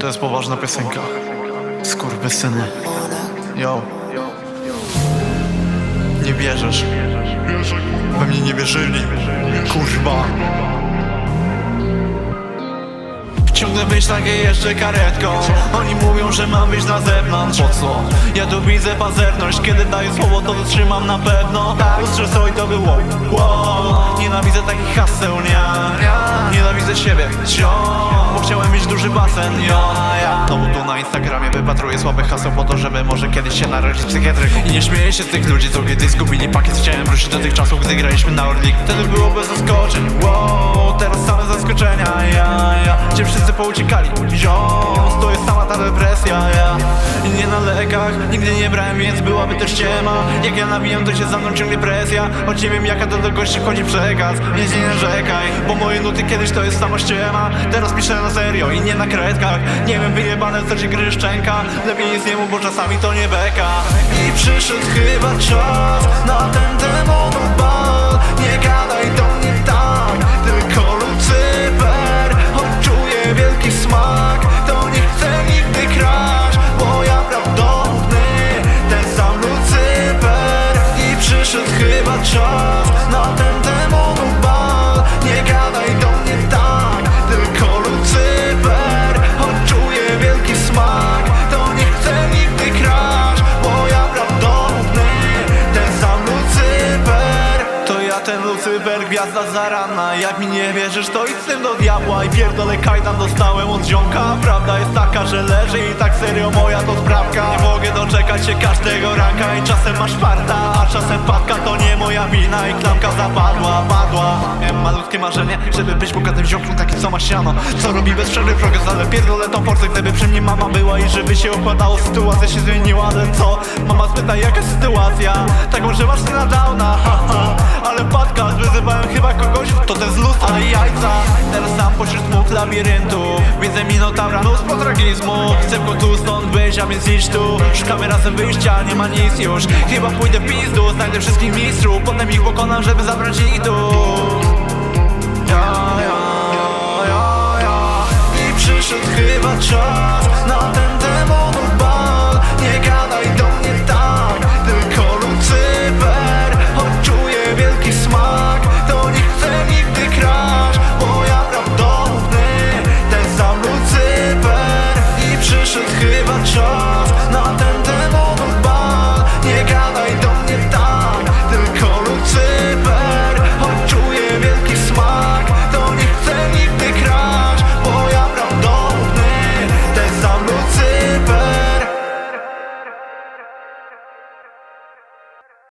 To jest poważna piosenka. Skurwysyny. Yo. Nie wierzysz. We mnie nie wierzyli. Kurwa. Ciągle takiej jeszcze karetką Oni mówią, że mam wyjść na zewnątrz Po co? Ja tu widzę pazerność Kiedy daję słowo, to dotrzymam na pewno Lustrze stoi to było wow. Nienawidzę takich haseł, nie Nienawidzę siebie, cio Bo chciałem mieć duży basen, jo. No bo tu na Instagramie wypatruję słabe haseł Po to, żeby może kiedyś się narodzić psychiatryką I nie śmieję się z tych ludzi, co kiedyś zgubili pakiet Chciałem wrócić do tych czasów, gdy graliśmy na Orlik. Wtedy było bez zaskoczeń, wow Teraz same zaskoczenia, ja, ja. Gdzie wszyscy pouciekali, ziom To jest sama ta depresja, ja. I nie na lekach, nigdy nie brałem, więc byłaby też ściema Jak ja nawijam, to się za mną ciągnie presja. Choć nie wiem jaka do gości chodzi przekaz Więc nie narzekaj, bo moje nuty kiedyś to jest ściema Teraz piszę na serio i nie na kredkach. Nie wiem wyjebane co ci gry szczęka. Lepiej nic nie mów, bo czasami to nie beka. I przyszedł chyba czas na ten demonów bal Nie gadaj do mnie tak, tylko Lucyper Choć czuję wielki smak, to nie chcę nigdy kraść Bo ja prawdopodobny, ten sam Lucyper I przyszedł chyba czas na ten Ten Lucyper, gwiazda zarana. Jak mi nie wierzysz, to idź z tym do diabła I pierdolę kajdan dostałem od ziomka. Prawda jest taka, że leży i tak serio moja to sprawka. Nie mogę doczekać się każdego ranka I czasem masz farta, a czasem padka To nie moja wina i klamka zapadła, padła. Miałem malutkie marzenie, żeby być bogatym ziomkiem Taki co ma siano, co robi bez przerwy progres Ale pierdolę tą forsę, gdyby przy mnie mama była I żeby się układało, sytuacja się zmieniła. Ale co? Mama spyta jaka sytuacja? Taką, że masz syna downa, haha To ten z lustra, ale jajca. Teraz sam pośród dwóch labiryntów Widzę minotaura, mnóstwo tragizmu Chcę w końcu stąd wyjść, a więc idź tu. Szukamy razem wyjścia, nie ma nic już. Chyba pójdę pizdu, znajdę wszystkich mistrzów. Potem ich pokonam, żeby zabrać ich tu. Ja, ja, ja, ja. I przyszedł chyba czas